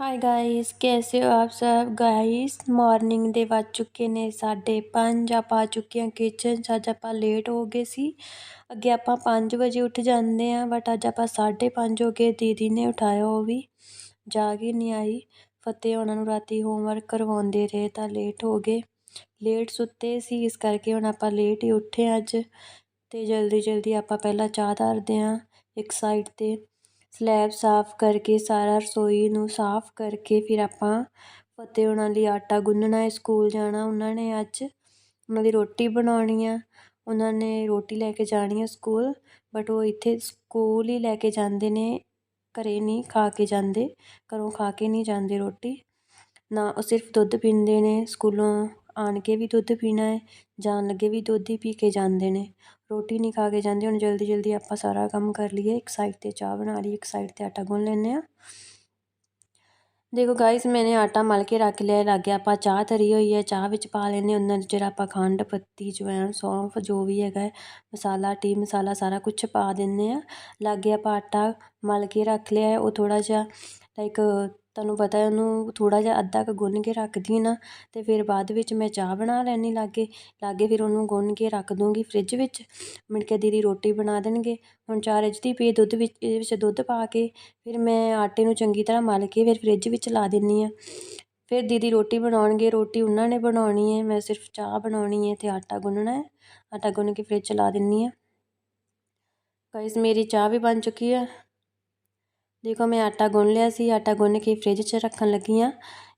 Hi guys ਕੈਸੇ ਹੋ ਆਪ ਸਭ ਗਾਇਸ ਮਾਰਨਿੰਗ ਦੇ ਵੱਜ ਚੁੱਕੇ ਨੇ 5:30 ਆਪਾਂ ਆ ਚੁੱਕੇ ਹਾਂ ਕਿਚਨ 'ਚ ਅੱਜ ਆਪਾਂ ਲੇਟ ਹੋ ਗਏ ਸੀ ਅੱਗੇ ਆਪਾਂ 5 ਵਜੇ ਉੱਠ ਜਾਂਦੇ ਆ ਬਟ ਅੱਜ ਆਪਾਂ 5:30 ਹੋ ਗਏ ਦੀਦੀ ਨੇ ਉਠਾਇਆ ਉਹ ਵੀ ਜਾਗ ਹੀ ਨਹੀਂ ਆਈ ਫਤਿਹ ਉਹਨਾਂ ਨੂੰ ਰਾਤੀ ਹੋਮਵਰਕ ਕਰਵਾਉਂਦੇ ਰਹੇ ਤਾਂ ਲੇਟ ਹੋ ਗਏ ਲੇਟ ਸੁੱਤੇ ਸੀ ਇਸ ਕਰਕੇ ਹੁਣ ਆਪਾਂ ਲੇਟ ਹੀ ਉੱਠੇ ਅੱਜ ਤੇ ਜਲਦੀ ਜਲਦੀ ਆਪਾਂ ਪਹਿਲਾਂ ਚਾਹ ਧਰਦੇ ਆ ਇੱਕ ਸਾਈਡ ਤੇ ਸਲੈਬ ਸਾਫ਼ ਕਰਕੇ, ਸਾਰਾ ਰਸੋਈ ਨੂੰ ਸਾਫ਼ ਕਰਕੇ ਫਿਰ ਆਪਾਂ ਫਤਿਹ ਉਹਨਾਂ ਲਈ ਆਟਾ ਗੁੰਨਣਾ ਹੈ, ਸਕੂਲ ਜਾਣਾ ਉਹਨਾਂ ਨੇ ਅੱਜ। ਉਹਨਾਂ ਦੀ ਰੋਟੀ ਬਣਾਉਣੀ ਆ। ਉਹਨਾਂ ਨੇ ਰੋਟੀ ਲੈ ਕੇ ਜਾਣੀ ਆ ਸਕੂਲ ਬਟ ਉਹ ਇੱਥੇ ਸਕੂਲ ਹੀ ਲੈ ਕੇ ਜਾਂਦੇ ਨੇ, ਘਰ ਨਹੀਂ ਖਾ ਕੇ ਜਾਂਦੇ, ਘਰੋਂ ਖਾ ਕੇ ਨਹੀਂ ਜਾਂਦੇ ਰੋਟੀ। ਨਾ ਉਹ ਸਿਰਫ ਦੁੱਧ ਪੀਂਦੇ ਨੇ, ਸਕੂਲੋਂ ਆਣ ਕੇ ਵੀ ਦੁੱਧ ਪੀਣਾ ਹੈ, ਜਾਣ ਲੱਗੇ ਵੀ ਦੁੱਧ ਹੀ ਪੀ ਕੇ ਜਾਂਦੇ ਨੇ। ਰੋਟੀ ਨਹੀਂ ਖਾ ਕੇ ਜਾਂਦੇ, ਹੁਣ ਜਲਦੀ ਜਲਦੀ ਆਪਾਂ ਸਾਰਾ ਕੰਮ ਕਰ ਲਈਏ। ਇੱਕ ਸਾਈਡ 'ਤੇ ਚਾਹ ਬਣਾ ਲਈ ਇੱਕ ਸਾਈਡ 'ਤੇ ਆਟਾ ਗੁੰਨ ਲੈਂਦੇ ਆ ਦੇਖੋ ਗਾਇਸ ਮੈਨੇ ਆਟਾ ਮਲ ਕੇ ਰੱਖ ਲਿਆ ਲੱਗੇ ਆਪਾਂ ਚਾਹ ਧਰੀ ਹੋਈ ਹੈ। ਚਾਹ ਵਿੱਚ ਪਾ ਲੈਨੇ ਉਹਨਾਂ ਜਿਹੜਾ ਆਪਾਂ ਖੰਡ, ਪੱਤੀ, ਜਵੈਣ, ਸੌਂਫ, ਜੋ ਵੀ ਹੈਗਾ ਮਸਾਲਾ ਟੀ ਮਸਾਲਾ ਸਾਰਾ ਕੁਝ ਪਾ ਦਿੰਨੇ ਆ ਲੱਗੇ ਆਪਾਂ ਆਟਾ ਮਲ ਕੇ ਰੱਖ ਲਿਆ ਉਹ ਥੋੜਾ ਜਿਹਾ ਲਾਈਕ ਤੁਹਾਨੂੰ ਪਤਾ ਉਹਨੂੰ ਥੋੜ੍ਹਾ ਜਿਹਾ ਅੱਧਾ ਕੁ ਗੁੰਨ ਕੇ ਰੱਖਦੀ ਨਾ ਅਤੇ ਫਿਰ ਬਾਅਦ ਵਿੱਚ ਮੈਂ ਚਾਹ ਬਣਾ ਲੈਂਦੀ ਲਾਗੇ ਲਾਗੇ ਫਿਰ ਉਹਨੂੰ ਗੁੰਨ ਕੇ ਰੱਖ ਦੂੰਗੀ ਫਰਿੱਜ ਵਿੱਚ। ਮਿੰਟ ਕੇ ਦੀਦੀ ਰੋਟੀ ਬਣਾ ਦੇਣਗੇ। ਹੁਣ ਚਾਹ ਰਿੱਝਦੀ ਪਈ ਦੁੱਧ ਵਿੱਚ, ਇਹਦੇ ਵਿੱਚ ਦੁੱਧ ਪਾ ਕੇ ਫਿਰ ਮੈਂ ਆਟੇ ਨੂੰ ਚੰਗੀ ਤਰ੍ਹਾਂ ਮਲ ਕੇ ਫਿਰ ਫਰਿੱਜ ਵਿੱਚ ਲਾ ਦਿੰਦੀ ਹਾਂ। ਫਿਰ ਦੀਦੀ ਰੋਟੀ ਬਣਾਉਣਗੇ, ਰੋਟੀ ਉਹਨਾਂ ਨੇ ਬਣਾਉਣੀ ਹੈ, ਮੈਂ ਸਿਰਫ ਚਾਹ ਬਣਾਉਣੀ ਹੈ ਅਤੇ ਆਟਾ ਗੁੰਨਣਾ ਹੈ। ਆਟਾ ਗੁੰਨ ਕੇ ਫਰਿੱਜ ਚ ਲਾ ਦਿੰਦੀ ਹਾਂ। ਗਾਇਸ ਮੇਰੀ ਚਾਹ ਵੀ ਬਣ ਚੁੱਕੀ ਹੈ। ਦੇਖੋ ਮੈਂ ਆਟਾ ਗੁੰਨ ਲਿਆ ਸੀ, ਆਟਾ ਗੁੰਨ ਕੇ ਫ੍ਰਿਜ 'ਚ ਰੱਖਣ ਲੱਗੀ ਹਾਂ।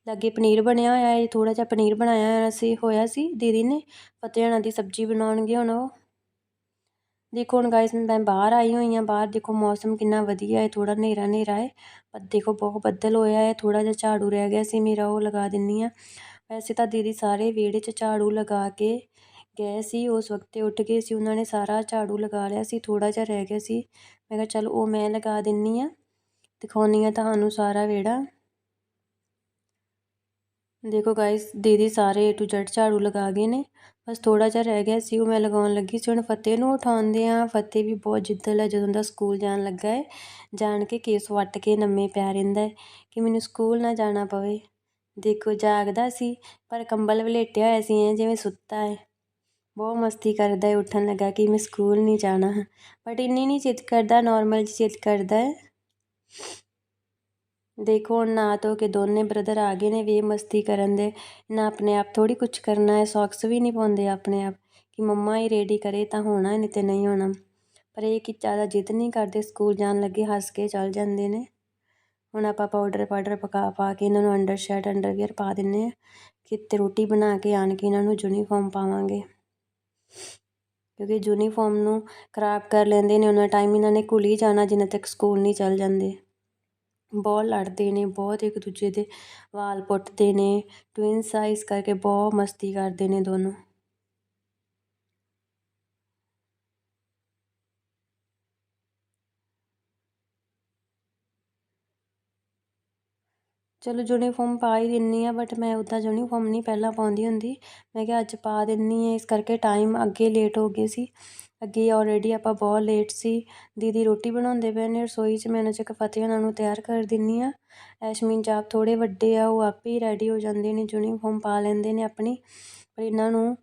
ਲਾਗੇ ਪਨੀਰ ਬਣਿਆ ਹੋਇਆ ਹੈ ਥੋੜਾ ਜਿਹਾ ਪਨੀਰ ਬਣਾਇਆ ਹੋਇਆ ਸੀ ਹੋਇਆ ਸੀ। ਦੀਦੀ ਨੇ ਪਤਿਆਣਾ ਦੀ ਸਬਜ਼ੀ ਬਣਾਉਣਗੇ ਹੁਣ ਉਹ। ਦੇਖੋ ਹੁਣ ਗਾਇਸ ਮੈਂ ਬਾਹਰ ਆਈ ਹੋਈ ਹਾਂ, ਬਾਹਰ ਦੇਖੋ ਮੌਸਮ ਕਿੰਨਾ ਵਧੀਆ ਹੈ ਥੋੜਾ ਹਨੇਰਾ ਹਨੇਰਾ ਹੈ। ਪਰ ਦੇਖੋ ਬਹੁਤ ਬੱਦਲ ਹੋਇਆ ਹੈ ਥੋੜਾ ਜਿਹਾ ਝਾੜੂ ਰਹਿ ਗਿਆ ਸੀ, ਮੇਰਾ ਉਹ ਲਗਾ ਦਿੰਨੀ ਆ ਵੈਸੇ ਤਾਂ ਦੀਦੀ ਸਾਰੇ ਵਿਹੜੇ 'ਚ ਝਾੜੂ ਲਗਾ ਕੇ ਗਏ ਸੀ, ਉਸ ਵਕਤ ਉੱਠ ਗਏ ਸੀ, ਉਹਨਾਂ ਨੇ ਸਾਰਾ ਝਾੜੂ ਲਗਾ ਲਿਆ ਸੀ ਥੋੜਾ ਜਿਹਾ ਰਹਿ ਗਿਆ ਸੀ। ਮੈਂ ਕਿਹਾ ਚਲ ਉਹ ਮੈਂ ਲਗਾ ਦਿੰਨੀ ਆ ਦਿਖਾਉਂਦੀ ਹਾਂ ਤੁਹਾਨੂੰ ਸਾਰਾ ਵਿਹੜਾ। ਦੇਖੋ ਗਾਇਸ ਦੀਦੀ ਸਾਰੇ ਏ ਟੂ ਜ਼ੈਡ ਝਾੜੂ ਲਗਾ ਗਏ ਨੇ। ਬਸ ਥੋੜਾ ਜਿਹਾ ਰਹਿ ਗਿਆ ਸੀ, ਉਹ ਮੈਂ ਲਗਾਉਣ ਲੱਗੀ ਸੀ। ਹੁਣ ਫਤਿਹ ਨੂੰ ਉਠਾਉਂਦੇ ਆ ਫਤਿਹ ਵੀ ਬਹੁਤ ਜਿੱਦਲ ਹੈ ਜਦੋਂ ਦਾ ਸਕੂਲ ਜਾਣ ਲੱਗਾ ਹੈ। ਜਾਣ ਕੇ ਕੇਸ ਵੱਟ ਕੇ ਨੰਮੇ ਪਿਆ ਰਹਿੰਦਾ ਹੈ ਕਿ ਮੈਨੂੰ ਸਕੂਲ ਨਾ ਜਾਣਾ ਪਵੇ। ਦੇਖੋ ਜਾਗਦਾ ਸੀ, ਪਰ ਕੰਬਲ ਵਲੇਟਿਆ ਹੋਇਆ ਸੀ ਜਿਵੇਂ ਸੁੱਤਾ ਹੈ। ਬਹੁਤ ਮਸਤੀ ਕਰਦਾ ਹੈ, ਉੱਠਣ ਲੱਗਾ ਕਿ ਮੈਂ ਸਕੂਲ ਨਹੀਂ ਜਾਣਾ। ਬਟ ਇੰਨੀ ਨਹੀਂ ਜਿੱਦ ਕਰਦਾ ਨਾਰਮਲ ਜੀ ਜਿੱਦ ਕਰਦਾ ਹੈ। ਦੇਖੋ, ਹੁਣ ਨਾ ਧੋ ਕੇ ਦੋਨੇ ਬ੍ਰਦਰ ਆ ਗਏ ਨੇ, ਵੀ ਮਸਤੀ ਕਰਨ ਦੇ, ਨਾ ਆਪਣੇ ਆਪ ਥੋੜੀ ਕੁਝ ਕਰਨਾ ਹੈ ਸੌਕਸ ਵੀ ਨਹੀਂ ਪਾਉਂਦੇ ਆਪਣੇ ਆਪ, ਕਿ ਮੰਮਾ ਹੀ ਰੈਡੀ ਕਰੇ ਤਾਂ ਹੋਣਾ ਨਹੀਂ ਤੇ ਨਹੀਂ ਹੋਣਾ। ਪਰ ਇਹ ਕਿ ਜ਼ਿਆਦਾ ਜਿੱਦ ਨਹੀਂ ਕਰਦੇ, ਸਕੂਲ ਜਾਣ ਲੱਗੇ, ਹੱਸ ਕੇ ਚੱਲ ਜਾਂਦੇ ਨੇ। ਹੁਣ ਆਪਾਂ ਪਾਊਡਰ ਪਾਊਡਰ ਪਕਾ ਪਾ ਕੇ ਇਹਨਾਂ ਨੂੰ ਅੰਡਰ ਸ਼ਰਟ ਅੰਡਰਵੀਅਰ ਪਾ ਦਿੰਨੇ ਆ ਕਿਤੇ ਰੋਟੀ ਬਣਾ ਕੇ ਆਣ ਕੇ ਇਹਨਾਂ ਨੂੰ ਯੂਨੀਫਾਰਮ ਪਾਵਾਂਗੇ। ਕਿਉਂਕਿ ਯੂਨੀਫਾਰਮ ਨੂੰ ਖਰਾਬ ਕਰ ਲੈਂਦੇ ਨੇ, ਉਹਨਾਂ ਟਾਈਮ ਇਹਨਾਂ ਨੇ ਘੁਲੀ ਜਾਣਾ, ਜਿੰਨਾ ਤੱਕ ਸਕੂਲ ਨਹੀਂ ਚੱਲ ਜਾਂਦੇ। ਬਹੁਤ ਲੜਦੇ ਨੇ, ਬਹੁਤ ਇੱਕ ਦੂਜੇ ਦੇ ਵਾਲ ਪੁੱਟਦੇ ਨੇ ਟਵਿੰਨਸ ਆ ਇਸ ਕਰਕੇ ਬਹੁਤ ਮਸਤੀ ਕਰਦੇ ਨੇ ਦੋਨੋਂ। ਚਲੋ ਯੂਨੀਫਾਰਮ ਪਾ ਹੀ ਦਿੰਦੀ ਹਾਂ ਬਟ ਮੈਂ ਉੱਦਾਂ ਯੂਨੀਫਾਰਮ ਨਹੀਂ ਪਹਿਲਾਂ ਪਾਉਂਦੀ ਹੁੰਦੀ। ਮੈਂ ਕਿਹਾ ਅੱਜ ਪਾ ਦਿੰਦੀ ਹਾਂ ਇਸ ਕਰਕੇ ਟਾਈਮ ਅੱਗੇ ਲੇਟ ਹੋ ਗਏ ਸੀ। ਅੱਗੇ ਔਲਰੇਡੀ ਆਪਾਂ ਬਹੁਤ ਲੇਟ ਸੀ। ਦੀਦੀ ਰੋਟੀ ਬਣਾਉਂਦੇ ਪਏ ਨੇ, ਰਸੋਈ 'ਚ ਮੈਂ ਨਚਕ ਫਤਿਹ ਉਹਨਾਂ ਨੂੰ ਤਿਆਰ ਕਰ ਦਿੰਦੀ ਹਾਂ ਐਸ਼ਮੀਨ ਜਾਪ ਥੋੜ੍ਹੇ ਵੱਡੇ ਆ, ਉਹ ਆਪੇ ਹੀ ਰੈਡੀ ਹੋ ਜਾਂਦੇ ਨੇ ਯੂਨੀਫਾਰਮ ਪਾ ਲੈਂਦੇ ਨੇ ਆਪਣੀ। ਪਰ ਇਹਨਾਂ ਨੂੰ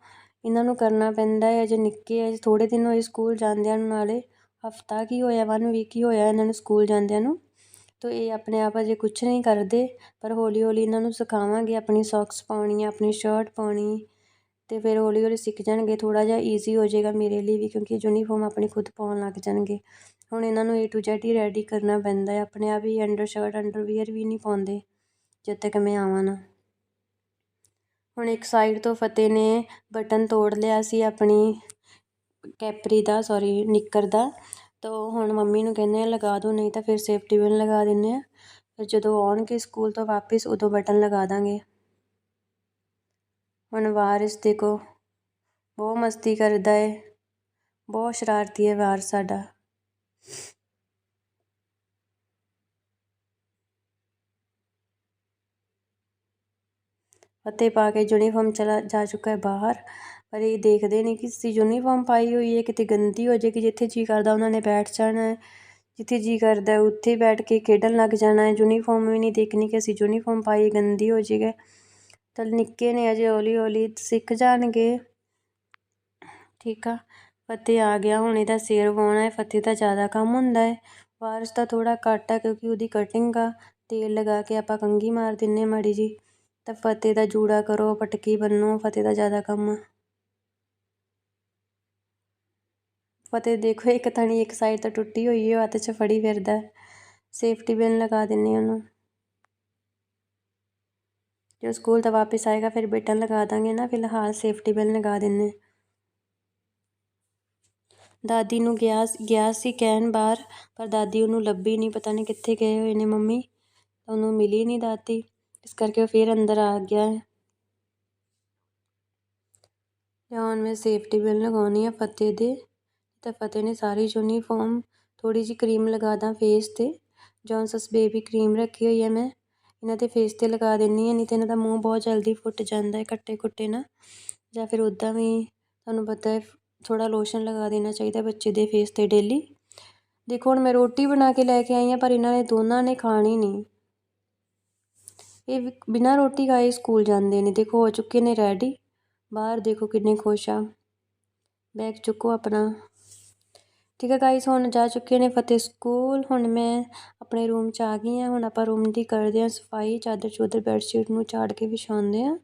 ਇਹਨਾਂ ਨੂੰ ਕਰਨਾ ਪੈਂਦਾ ਹੈ, ਅਜੇ ਨਿੱਕੇ ਅਜੇ ਥੋੜੇ ਦਿਨ ਹੋਏ ਸਕੂਲ ਜਾਂਦਿਆਂ ਨੂੰ ਨਾਲੇ। ਹਫਤਾ ਕੀ ਹੋਇਆ ਵਨ ਵੀਕ ਹੀ ਹੋਇਆ ਇਹਨਾਂ ਨੂੰ ਸਕੂਲ ਜਾਂਦਿਆਂ ਨੂੰ। ਤੋ ਇਹ ਆਪਣੇ ਆਪ ਅਜੇ ਕੁਛ ਨਹੀਂ ਕਰਦੇ, ਪਰ ਹੌਲੀ ਹੌਲੀ ਇਹਨਾਂ ਨੂੰ ਸਿਖਾਵਾਂਗੇ, ਆਪਣੀ ਸੋਕਸ ਪਾਉਣੀ, ਆਪਣੀ ਸ਼ਰਟ ਪਾਉਣੀ ਅਤੇ ਫਿਰ ਹੌਲੀ ਹੌਲੀ ਸਿੱਖ ਜਾਣਗੇ, ਥੋੜ੍ਹਾ ਜਿਹਾ ਈਜ਼ੀ ਹੋ ਜਾਏਗਾ ਮੇਰੇ ਲਈ ਵੀ, ਕਿਉਂਕਿ ਯੂਨੀਫਾਰਮ ਆਪਣੀ ਖੁਦ ਪਾਉਣ ਲੱਗ ਜਾਣਗੇ। ਹੁਣ ਇਹਨਾਂ ਨੂੰ ਏ ਟੂ ਜ਼ੈਡ ਹੀ ਰੈਡੀ ਕਰਨਾ ਪੈਂਦਾ ਹੈ, ਆਪਣੇ ਆਪ ਹੀ ਅੰਡਰ ਸ਼ਰਟ ਅੰਡਰਵੀਅਰ ਵੀ ਨਹੀਂ ਪਾਉਂਦੇ, ਜਦ ਤੱਕ ਮੈਂ ਆਵਾਂ ਨਾ। ਹੁਣ ਇੱਕ ਸਾਈਡ ਤੋਂ ਫਤਿਹ ਨੇ ਬਟਨ ਤੋੜ ਲਿਆ ਸੀ ਆਪਣੀ ਕੈਪਰੀ ਦਾ ਸੌਰੀ ਨਿੱਕਰ ਦਾ ਤੋ ਹੁਣ ਮੰਮੀ ਨੂੰ ਕਹਿੰਦੇ ਆ, ਲਗਾ ਦਿਓ, ਨਹੀਂ ਤਾਂ ਫਿਰ ਸੇਫਟੀ ਪਿਨ ਲਗਾ ਦਿੰਨੇ ਆ। ਫਿਰ ਜਦੋਂ ਆਉਣਗੇ ਸਕੂਲ ਤੋਂ ਵਾਪਿਸ, ਉਦੋਂ ਬਟਨ ਲਗਾ ਦਾਂਗੇ। ਹੁਣ ਵਾਰਿਸ ਦੇਖੋ, ਬਹੁਤ ਮਸਤੀ ਕਰਦਾ ਏ। ਬਹੁਤ ਸ਼ਰਾਰਤੀ ਹੈ ਵਾਰਿਸ ਸਾਡਾ। ਫਤਿਹ ਪਾ ਕੇ ਯੂਨੀਫਾਰਮ ਚਲਾ, ਜਾ ਚੁੱਕਾ ਹੈ ਬਾਹਰ। ਪਰ ਇਹ ਦੇਖਦੇ ਨੇ ਕਿ ਅਸੀਂ ਯੂਨੀਫਾਰਮ ਪਾਈ ਹੋਈ ਹੈ, ਕਿਤੇ ਗੰਦੀ ਹੋ ਜਾਏਗੀ, ਜਿੱਥੇ ਜੀ ਕਰਦਾ ਉਹਨਾਂ ਨੇ ਬੈਠ ਜਾਣਾ ਹੈ। ਜਿੱਥੇ ਜੀ ਕਰਦਾ ਉੱਥੇ ਬੈਠ ਕੇ ਖੇਡਣ ਲੱਗ ਜਾਣਾ ਹੈ। ਯੂਨੀਫਾਰਮ ਵੀ ਨਹੀਂ ਦੇਖਣੀ ਕਿ ਅਸੀਂ ਯੂਨੀਫਾਰਮ ਪਾਈ ਗੰਦੀ ਹੋ ਜਾਏਗਾ। ਤਾਂ ਨਿੱਕੇ ਨੇ ਅਜੇ ਹੌਲੀ ਹੌਲੀ ਸਿੱਖ ਜਾਣਗੇ। ਠੀਕ ਆ। ਫਤਿਹ ਆ ਗਿਆ, ਹੁਣ ਇਹਦਾ ਸਿਰ ਵਾਉਣਾ ਹੈ। ਫਤਿਹ ਦਾ ਜ਼ਿਆਦਾ ਕੰਮ ਹੁੰਦਾ ਹੈ। ਵਾਰਸ ਦਾ ਥੋੜਾ ਘੱਟ ਆ, ਕਿਉਂਕਿ ਉਹਦੀ ਕਟਿੰਗ ਆ। ਤੇਲ ਲਗਾ ਕੇ ਆਪਾਂ ਕੰਘੀ ਮਾਰ ਦਿੰਨੇ ਮਾੜੀ ਜੀ ਤਾਂ ਫਤਿਹ ਦਾ ਜੂੜਾ ਕਰੋ, ਪਟਕੀ ਬੰਨੋ, ਫਤਿਹ ਦਾ ਜ਼ਿਆਦਾ ਕੰਮ ਆ। ਫਤਿਹ ਦੇਖੋ, ਇੱਕ ਥਣੀ ਇੱਕ ਸਾਈਡ ਤੋਂ ਟੁੱਟੀ ਹੋਈ ਹੈ ਹੱਥ 'ਚ ਫੜੀ ਫਿਰਦਾ ਸੇਫਟੀ ਬਿਨ ਲਗਾ ਦਿੰਨੇ ਉਹਨੂੰ। ਜੋ ਸਕੂਲ ਤੋਂ ਵਾਪਸ ਆਏਗਾ, ਫਿਰ ਬੇਟਨ ਲਗਾ ਦਾਂਗੇ ਨਾ, ਫਿਲਹਾਲ ਸੇਫਟੀ ਬਿਨ ਲਗਾ ਦਿੰਨੇ ਦਾਦੀ ਨੂੰ ਗਿਆ ਗਿਆ ਸੀ ਕਹਿਣ ਬਾਹਰ, ਪਰ ਦਾਦੀ ਉਹਨੂੰ ਲੱਭੀ ਨਹੀਂ, ਪਤਾ ਨਹੀਂ ਕਿੱਥੇ ਗਏ ਹੋਏ ਨੇ ਮੰਮੀ। ਉਹਨੂੰ ਮਿਲੀ ਨਹੀਂ ਦਾਦੀ। ਇਸ ਕਰਕੇ ਉਹ ਫਿਰ ਅੰਦਰ ਆ ਗਿਆ ਹੈ। ਹੁਣ ਮੈਂ ਸੇਫਟੀ ਬਿਲ ਲਗਾਉਣੀ ਆ ਫਤਿਹ ਦੇ। ਤਾਂ ਫਤਿਹ ਨੇ ਸਾਰੀ ਯੂਨੀਫਾਰਮ ਥੋੜ੍ਹੀ ਜਿਹੀ ਕਰੀਮ ਲਗਾ ਦਾਂ ਫੇਸ ਤੇ। ਜੌਨਸਸ ਬੇਬੀ ਕਰੀਮ ਰੱਖੀ ਹੋਈ ਹੈ ਮੈਂ। ਇਹਨਾਂ ਦੇ ਫੇਸ ਤੇ ਲਗਾ ਦਿੰਦੀ ਹਾਂ, ਨਹੀਂ ਤੇ ਇਹਨਾਂ ਦਾ ਮੂੰਹ ਬਹੁਤ ਜਲਦੀ ਫੁੱਟ ਜਾਂਦਾ ਹੈ ਕੱਟੇ ਕੁੱਟੇ ਨਾ। ਜਾਂ ਫਿਰ ਉੱਦਾਂ ਵੀ ਤੁਹਾਨੂੰ ਪਤਾ ਹੈ, ਥੋੜ੍ਹਾ ਲੋਸ਼ਨ ਲਗਾ ਦੇਣਾ ਚਾਹੀਦਾ ਬੱਚੇ ਦੇ ਫੇਸ ਤੇ ਡੇਲੀ ਦੇਖੋ ਹੁਣ ਮੈਂ ਰੋਟੀ ਬਣਾ ਕੇ ਲੈ ਕੇ ਆਈ ਹਾਂ, ਪਰ ਇਹਨਾਂ ਨੇ ਦੋਨਾਂ ਨੇ ਖਾਣੀ ਨਹੀਂ। ਇਹ ਬਿਨਾਂ ਰੋਟੀ ਖਾਏ ਸਕੂਲ ਜਾਂਦੇ ਨੇ। ਦੇਖੋ ਹੋ ਚੁੱਕੇ ਨੇ ਰੈਡੀ ਬਾਹਰ ਦੇਖੋ ਕਿੰਨੇ ਖੁਸ਼ ਆ। ਬੈਗ ਚੁੱਕੋ ਆਪਣਾ। ਠੀਕ ਹੈ ਗਾਈਸ ਹੁਣ ਜਾ ਚੁੱਕੇ ਨੇ ਫਤਿਹ ਸਕੂਲ ਹੁਣ ਮੈਂ ਆਪਣੇ ਰੂਮ 'ਚ ਆ ਗਈ ਹਾਂ, ਹੁਣ ਆਪਾਂ ਰੂਮ ਦੀ ਕਰਦੇ ਹਾਂ ਸਫ਼ਾਈ, ਚਾਦਰ ਚੂਦਰ ਬੈੱਡਸ਼ੀਟ ਨੂੰ ਝਾੜ ਕੇ ਵਿਛਾਉਂਦੇ ਹਾਂ।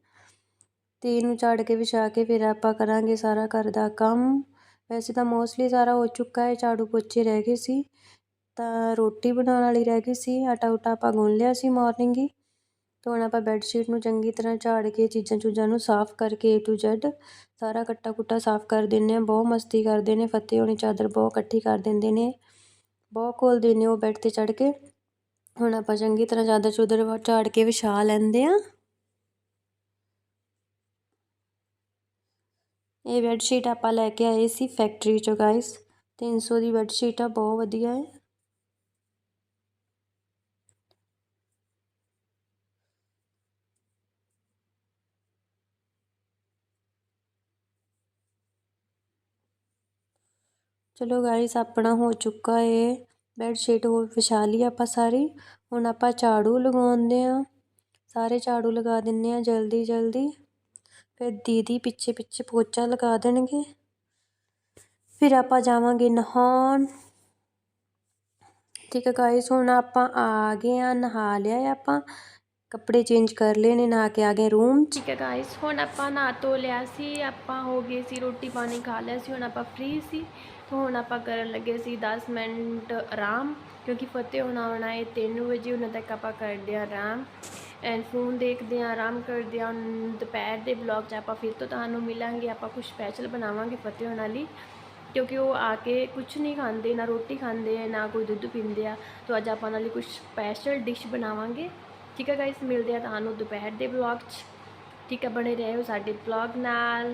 ਤੇ ਇਹਨੂੰ ਝਾੜ ਕੇ ਵਿਛਾ ਕੇ ਫਿਰ ਆਪਾਂ ਕਰਾਂਗੇ ਸਾਰਾ ਘਰ ਦਾ ਕੰਮ। ਵੈਸੇ ਤਾਂ ਮੋਸਟਲੀ ਸਾਰਾ ਹੋ ਚੁੱਕਾ ਹੈ, ਝਾੜੂ ਪੋਚੇ ਰਹਿ ਗਏ ਸੀ। ਤਾਂ ਰੋਟੀ ਬਣਾਉਣ ਵਾਲੀ ਰਹਿ ਗਈ ਸੀ ਆਟਾ ਉਟਾ ਆਪਾਂ ਗੁੰਨ ਲਿਆ ਸੀ ਮਾਰਨਿੰਗ ਹੀ। ਅਤੇ ਹੁਣ ਆਪਾਂ ਬੈੱਡਸ਼ੀਟ ਨੂੰ ਚੰਗੀ ਤਰ੍ਹਾਂ ਝਾੜ ਕੇ ਚੀਜ਼ਾਂ ਚੂਜ਼ਾਂ ਨੂੰ ਸਾਫ਼ ਕਰਕੇ ਏ ਟੂ ਜ਼ੈਡ ਸਾਰਾ ਕੱਟਾ ਕੁੱਟਾ ਸਾਫ਼ ਕਰ ਦਿੰਦੇ ਹਾਂ, ਬਹੁਤ ਮਸਤੀ ਕਰਦੇ ਨੇ ਫਤਿਹ ਹੋਣੀ ਚਾਦਰ ਬਹੁਤ ਇਕੱਠੀ ਕਰ ਦਿੰਦੇ ਨੇ, ਬਹੁਤ ਖੋਲਦੇ ਨੇ ਉਹ ਬੈੱਡ ਤੇ ਚੜ੍ਹ ਕੇ। ਹੁਣ ਆਪਾਂ ਚੰਗੀ ਤਰ੍ਹਾਂ ਚਾਦਰ ਚੂਦਰ ਝਾੜ ਕੇ ਵਿਛਾ ਲੈਂਦੇ ਆ ਇਹ ਬੈੱਡ ਸ਼ੀਟ ਆਪਾਂ ਲੈ ਕੇ ਆਏ ਸੀ ਫੈਕਟਰੀ ਚੋਂ ਗਾਇਸ 300 ਦੀ ਬੈੱਡ ਸ਼ੀਟ ਆ, ਬਹੁਤ ਵਧੀਆ ਹੈ। ਚਲੋ ਗਾਇਸ ਆਪਣਾ ਹੋ ਚੁੱਕਾ ਏ। ਬੈੱਡ ਸ਼ੀਟ ਹੋ, ਵਿਛਾ ਲਈ ਆਪਾਂ ਸਾਰੀ। ਹੁਣ ਆਪਾਂ ਝਾੜੂ ਲਗਾਉਂਦੇ ਆ ਸਾਰੇ ਝਾੜੂ ਲਗਾ ਦਿੰਨੇ ਆ ਜਲਦੀ ਜਲਦੀ। ਫਿਰ ਦੀਦੀ ਪਿੱਛੇ ਪਿੱਛੇ ਪੋਚਾ ਲਗਾ ਦੇਣਗੇ। ਫਿਰ ਆਪਾਂ ਜਾਵਾਂਗੇ ਨਹਾਉਣ। ਠੀਕ ਹੈ ਗਾਇਸ ਹੁਣ ਆਪਾਂ ਆ ਗਏ ਆ ਨਹਾ ਲਿਆ ਆਪਾਂ। ਕੱਪੜੇ ਚੇਂਜ ਕਰ ਲਏ ਨੇ ਨਾ ਕੇ ਆ ਗਏ ਰੂਮ 'ਚ। ਠੀਕ ਹੈ ਗਾਇਸ ਹੁਣ ਆਪਾਂ ਨਹਾ ਧੋ ਲਿਆ ਸੀ, ਆਪਾਂ ਹੋ ਗਏ ਸੀ, ਰੋਟੀ ਪਾਣੀ ਖਾ ਲਿਆ ਸੀ, ਹੁਣ ਆਪਾਂ ਫ੍ਰੀ ਸੀ। ਤਾਂ ਹੁਣ ਆਪਾਂ ਕਰਨ ਲੱਗੇ ਸੀ 10 ਮਿੰਟ ਆਰਾਮ, ਕਿਉਂਕਿ ਫਤਿਹ ਹੁਣ ਆਉਣਾ ਹੈ 3 ਵਜੇ ਉਹਨਾਂ ਤੱਕ ਆਪਾਂ ਕਰਦੇ ਆ ਆਰਾਮ। ਐਂਡ ਫੋਨ ਦੇਖਦੇ ਆ ਆਰਾਮ ਕਰਦੇ ਆ ਦੁਪਹਿਰ ਦੇ ਵਲੌਗ 'ਚ ਆਪਾਂ ਫਿਰ ਤੋਂ ਤੁਹਾਨੂੰ ਮਿਲਾਂਗੇ, ਆਪਾਂ ਕੁਝ ਸਪੈਸ਼ਲ ਬਣਾਵਾਂਗੇ ਫਤਿਹ ਹੋਣਾ ਲਈ। ਕਿਉਂਕਿ ਉਹ ਆ ਕੇ ਕੁਝ ਨਹੀਂ ਖਾਂਦੇ, ਨਾ ਰੋਟੀ ਖਾਂਦੇ ਆ ਨਾ ਕੋਈ ਦੁੱਧ ਪੀਂਦੇ ਆ। ਤਾਂ ਅੱਜ ਆਪਾਂ ਉਹਨਾਂ ਲਈ ਕੁਝ ਸਪੈਸ਼ਲ ਡਿਸ਼ ਬਣਾਵਾਂਗੇ। ਠੀਕ ਹੈ ਗਾਇਸ ਮਿਲਦੇ ਆ ਤੁਹਾਨੂੰ ਦੁਪਹਿਰ ਦੇ ਵਲੌਗ 'ਚ। ਠੀਕ ਹੈ, ਬਣੇ ਰਹੋ ਸਾਡੇ ਵਲੌਗ ਨਾਲ।